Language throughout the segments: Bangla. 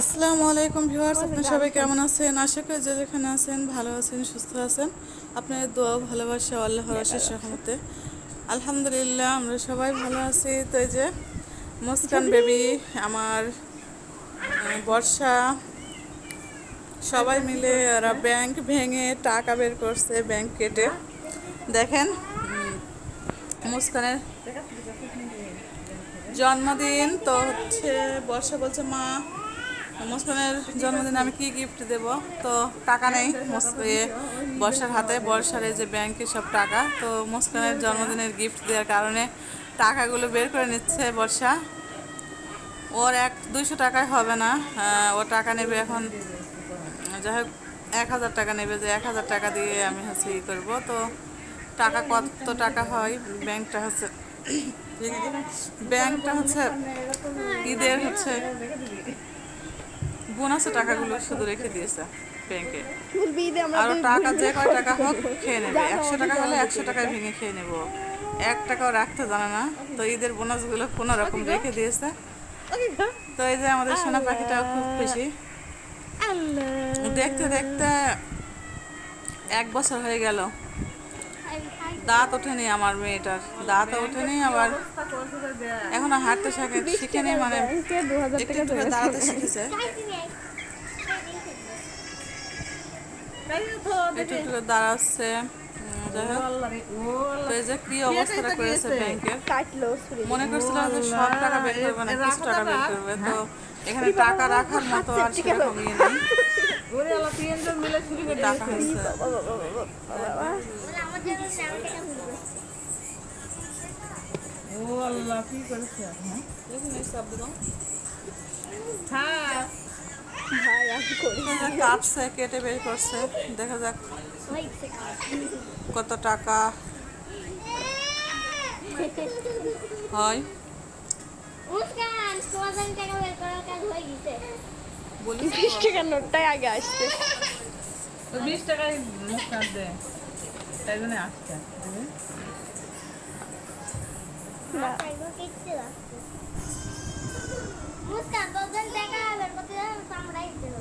আসসালামু আলাইকুম ভিউয়ার্স আপনি সবাই কেমন আছেন? আশা করি যে যেখানে আছেন ভালো আছেন সুস্থ আছেন। আপনাদের দোয়া ভালোবাসা আল্লাহর আশিস রহমতে। আলহামদুলিল্লাহ আমরা সবাই ভালো আছি। তো এই যে মুস্কান বেবি আমার বর্ষা সবাই মিলে ওরা ব্যাংক ভেঙে টাকা বের করছে ব্যাংক কেটে দেখেন মুস্কানের জন্মদিন তো হচ্ছে বর্ষা বলছে মা মুসকানের জন্মদিনে আমি কি গিফট দেব? তো টাকা নেই বর্ষার হাতে বর্ষার এই যে ব্যাংকে সব টাকা তো মুসকানের জন্মদিনের গিফট দেওয়ার কারণে টাকাগুলো বের করে নিচ্ছে বর্ষা। ওর এক দুইশো টাকায় হবে না আহ, ও টাকা নেবে এখন যাই হোক এক হাজার টাকা নেবে যে এক হাজার টাকা দিয়ে আমি হচ্ছে ই করব। তো টাকা কত টাকা হয়? ব্যাংকটা হচ্ছে ব্যাংকটা হচ্ছে ঈদের হচ্ছে বোনাসের টাকাগুলো শুধু রেখে দিয়েছে ব্যাংকে। আরও টাকা যে কয় টাকা হোক খেয়ে নেবে। একশো টাকা হলে একশো টাকায় ভেঙে খেয়ে নেব। এক টাকাও রাখতে জানে না। তো ঈদের বোনাসগুলো কোনো রকম রেখে দিয়েছে। তো এই যে আমাদের সোনা পাখিটাও খুব খুশি। দেখতে দেখতে এক বছর হয়ে গেল। দাঁত ওঠেনি আমার মেয়েটার। দাঁত ওঠেনি আবার। এখনও হাঁটতে শেখে শিখেনি মানে দাঁড়াতে শিখেছে। একটু দাঁড়াচ্ছে। কি অবস্থাটা করেছে ব্যাংকের মনে করছিল যে সব টাকা বের করবে না কিছু টাকা বের করবে। তো এখানে টাকা রাখার মতো আর সেরকম ইয়ে নেই। টাকা হচ্ছে দেখুন এই শব্দ দাও। ভাই আমি করি এই যে কাটছে কেটে বের করছে। দেখা যাক কত টাকা হয়। হয়ে বিশ টাকার নোটটাই আগে আসছে। বিশ টাকায় দে। তাই জন্য আসছে। মুস্কান টাকা দিল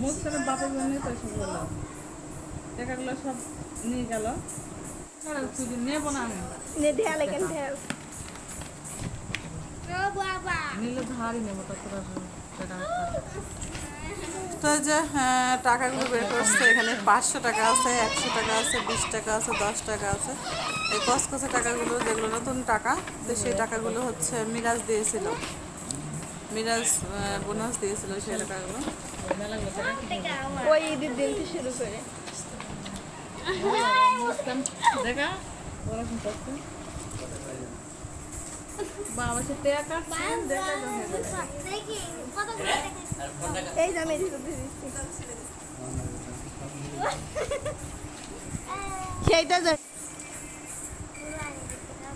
মুস্কানের বাপের জন্য তো সব হলো। টাকাগুলো সব নিয়ে গেল। শুধু নেব না আমি। নিলে ধারই নেব ততটা টাকা তো যে হ্যাঁ, টাকাগুলো বের করছে এখানে পাঁচশো টাকা আছে একশো টাকা আছে বিশ টাকা আছে দশ টাকা আছে। এই কসকসে টাকাগুলো যেগুলো নতুন টাকা তো সেই টাকাগুলো হচ্ছে মিরাজ দিয়েছিল। মিরাজ বোনাস দিয়েছিল সেই টাকাগুলো। ওই ঈদের দিন শুরু করে। দেখা করছে বাবা সে দেখি এই দামে সেইটা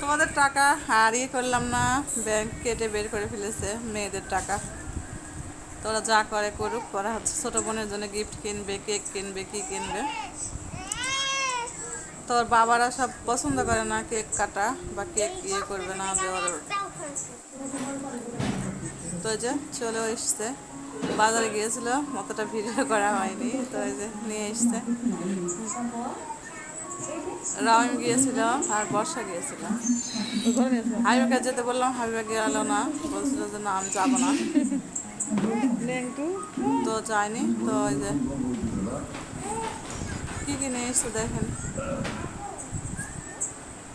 তোমাদের টাকা আর ইয়ে করলাম না ব্যাংক কেটে বের করে ফেলেছে মেয়েদের টাকা। তোরা যা করে করুক করা হচ্ছে। ছোটো বোনের জন্য গিফট কিনবে কেক কিনবে কি কিনবে? তোর বাবারা সব পছন্দ করে না কেক কাটা বা কেক ইয়ে করবে না তো যে চলে এসছে। বাজারে গিয়েছিল, অতটা ভিডিও করা হয়নি, তো এই যে নিয়ে এসছে। রামিম গিয়েছিল আর বর্ষা গিয়েছিল। হাবিবাকে যেতে বললাম, হাবিবা গেল না, বলছিল যে না, আমি যাব না। তো যায়নি, তো ওই যে কি কি নিয়ে এসছে দেখেন।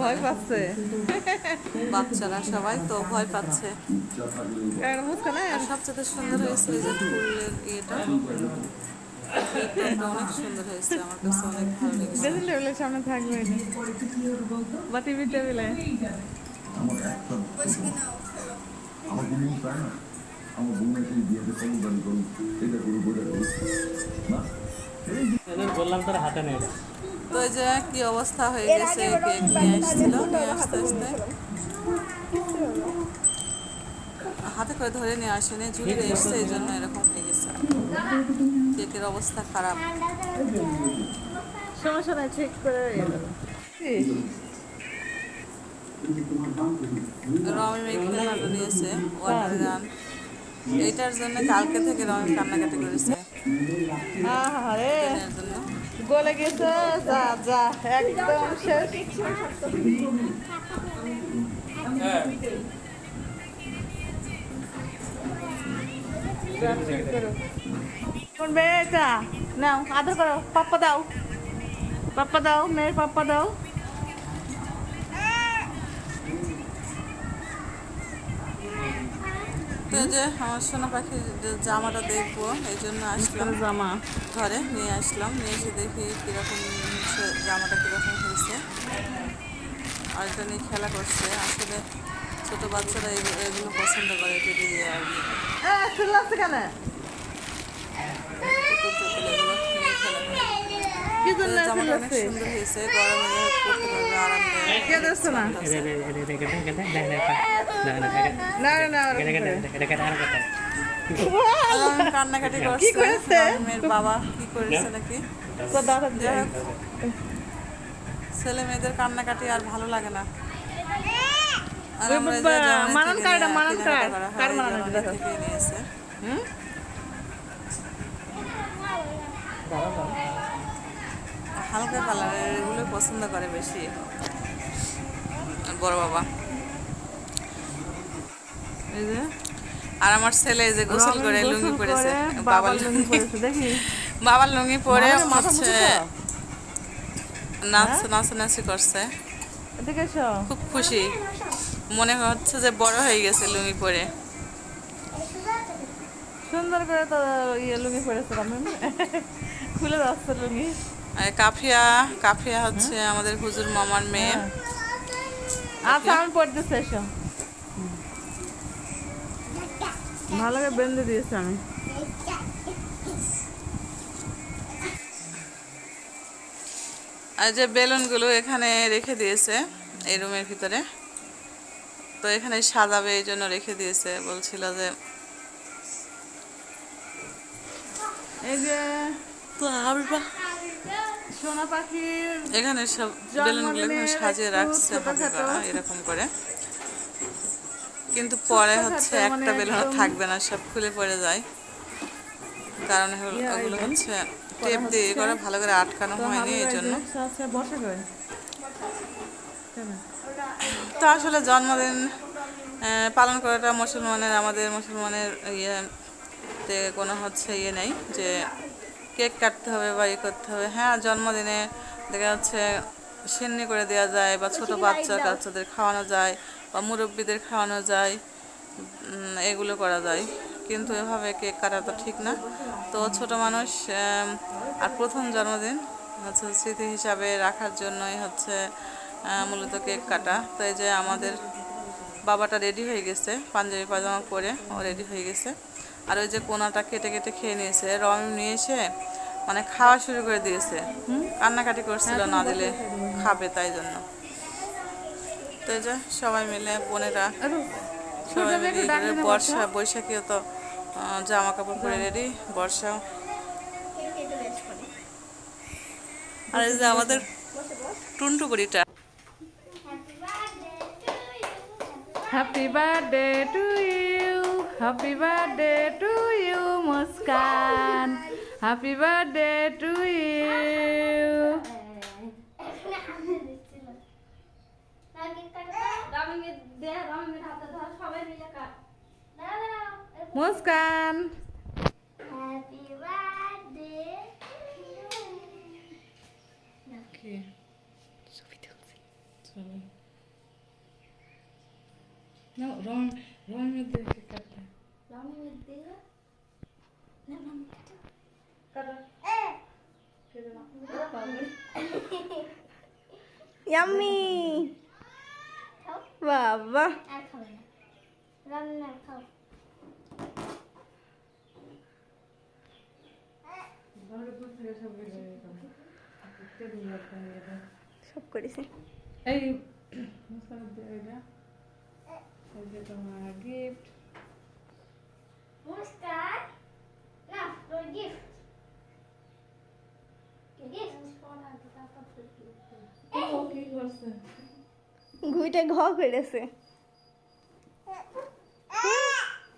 ভয় পাচ্ছে। বাচ্চারা সবাই তো ভয় পাচ্ছে। আর। সবচেয়ে সুন্দর হয়েছে এই যে ফুলের ইয়েটা। অনেক সুন্দর হয়েছে আমার কাছে অনেক ভালো লেগেছে। ড্রেসিং টেবিলের সামনে থাকবে বা টিভি টেবিলে। আমার জিনিস তাই না আমার বৌমা সেই বিয়েতে কবরদানি করুন এটা করুন ওটা করুন না? এদের বললাম তোর হাতে নেই তো এই যে কি অবস্থা হয়ে গেছে কেক নিয়ে আসছিল নিয়ে আসতে আসতে? হাতে করে ধরে নিয়ে আসেনি ঝুড়ি এসছে এই জন্য এরকম হয়ে গেছে। কেকের অবস্থা খারাপ। সমস্যা নাই ঠিক করে। রমি মেয়ে নিয়েছে ওয়াটার গান এইটার জন্য কালকে থেকে রমি কান্নাকাটি করেছে। জন্য গলে গেছে? যা যা, একদম শেষ। কোন মেয়ে এটা নাও, আদর করো, পাপ্পা দাও। পাপ্পা দাও, মেয়ের পাপ্পা দাও। তো যে আমার সোনা পাখির যে জামাটা দেখব এই জন্য আসলাম জামা ঘরে নিয়ে আসলাম নিয়ে এসে দেখি কীরকম হচ্ছে জামাটা কীরকম হয়েছে আর এটা নিয়ে খেলা করছে আসলে ছোটো বাচ্চারা এগুলো পছন্দ করে এটা দিয়ে আর কি খেলা করে সুন্দর হয়েছে গরমে করতে পারবে আরাম কান্নাকাটি করছে বাবা কি করেছে নাকি ছেলে মেয়েদের কান্নাকাটি আর ভালো লাগে না মানন কার্ড হালকা কালারের এগুলো পছন্দ করে বেশি। বড় বাবা। এই যে আর আমার ছেলে যে গোসল করে লুঙ্গি পরেছে বাবার লুঙ্গি পরেছে দেখি। বাবার লুঙ্গি পরে হচ্ছে? নাচ হ্যাঁ? নাচানাচি করছে। খুব খুশি। মনে হচ্ছে যে বড় হয়ে গেছে লুঙ্গি পরে। সুন্দর করে তো ইয়ে লুঙ্গি পরেছে আমি খুলে যাচ্ছে লুঙ্গি। কাফিয়া কাফিয়া হচ্ছে আমাদের হুজুর মামার মেয়ে। হ্যাঁ। আচ্ছা আমি পড়তেছি এসো। ভালো করে বেঁধে দিয়েছি আমি। আর যে বেলুনগুলো এখানে রেখে দিয়েছে এই রুমের ভিতরে তো এখানে সাজাবে এই জন্য রেখে দিয়েছে বলছিল যে এই যে তো সোনা পাখির এখানে সব বেলুনগুলো এখানে সাজিয়ে রাখছে এরকম করে। কিন্তু পরে হচ্ছে একটা বেলুন থাকবে না সব খুলে পড়ে যায়। কারণ হলো- ওগুলো হচ্ছে টেপ দিয়ে করে ভালো করে আটকানো হয়নি এই জন্য? তো আসলে জন্মদিন পালন করাটা মুসলমানের আমাদের মুসলমানের ইয়েতে কোনো হচ্ছে ইয়ে নেই যে কেক কাটতে হবে বা ইয়ে করতে হবে। হ্যাঁ জন্মদিনে দেখা যাচ্ছে সিন্নি করে দেওয়া যায় বা ছোট বাচ্চা কাচ্চাদের খাওয়ানো যায় বা মুরব্বীদের খাওয়ানো যায় এগুলো করা যায়। কিন্তু এভাবে কেক কাটা তো ঠিক না। তো ছোট মানুষ আর প্রথম জন্মদিন হচ্ছে স্মৃতি হিসাবে রাখার জন্যই হচ্ছে মূলত কেক কাটা। তো এই যে আমাদের বাবাটা রেডি হয়ে গেছে পাঞ্জাবি পাজামা পরে ও রেডি হয়ে গেছে। আর ওই যে কোনাটা কেটে কেটে খেয়ে নিয়েছে রমি নিয়ে এসে মানে খাওয়া শুরু করে দিয়েছে। কান্নাকাটি করছিল না দিলে খাবে তাই জন্য। তো এই যে সবাই মিলে বোনেরা সবাই মিলে বর্ষা বৈশাখীও তো জামা কাপড় পরে রেডি বর্ষাও আর এই যে আমাদের টুনটু বুড়িটা happy birthday to you happy birthday to you Muskan happy birthday to you Muskan happy birthday yummy বাবা সব করেছে। এই তোমার গিফট নমস্কার না তোর গিফট গিফট ঘুইটা ঘ করেছে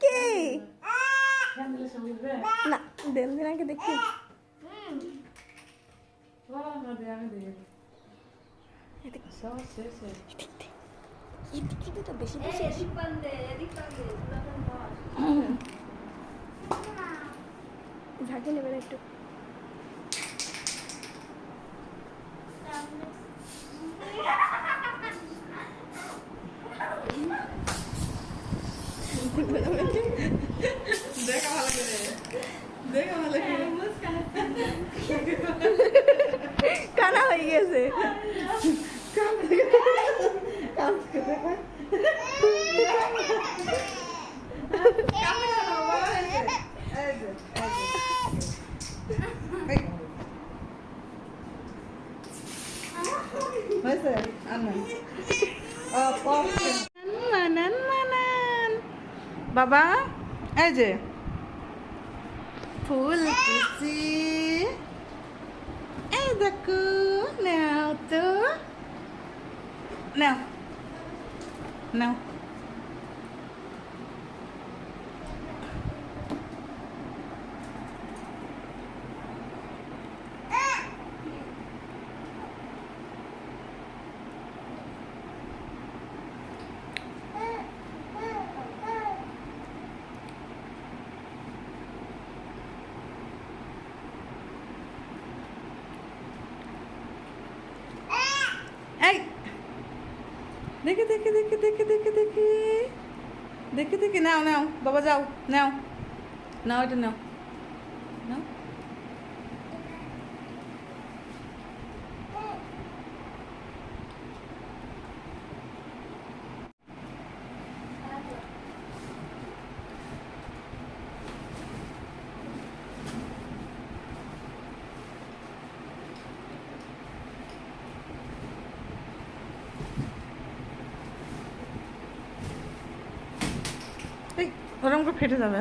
কে? না দেন দিন আগে দেখি। বেশি বেশি ঝাঁকে নেবেন একটু। হয়েছে আনা ও নানান নানান বাবা এই যে ফুল কুচি এই দেখো নাও তো নাও নাও এই দেখি দেখি দেখি দেখি দেখি দেখি। দেখি দেখি, নাও নাও, বাবা যাও, নাও। নাও, এটা নাও। নাও। এই ওরকম করে ফেটে যাবে।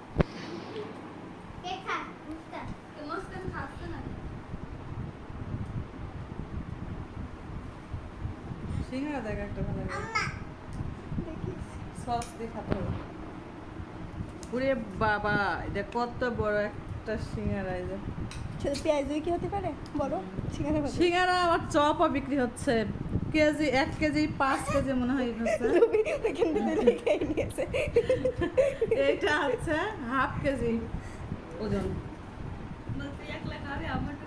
সিঙ্গারা দেখ একটা ভালো লাগে। সস দিয়ে খাতে হবে। ওরে বাবা এটা কত বড় একটা সিঙ্গারা এই যে। শুধু পেঁয়াজ কি হতে পারে? বড় সিঙ্গারা সিঙ্গারা আর চপও বিক্রি হচ্ছে। কেজি এক কেজি পাঁচ কেজি মনে হয় এইটা হচ্ছে হাফ কেজি ওজন।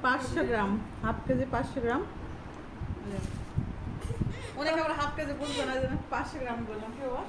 পাঁচশো গ্রাম হাফ কেজি পাঁচশো গ্রাম। অনেক আবার হাফ কেজি বলতো না পাঁচশো গ্রাম বললাম। কি বাবা?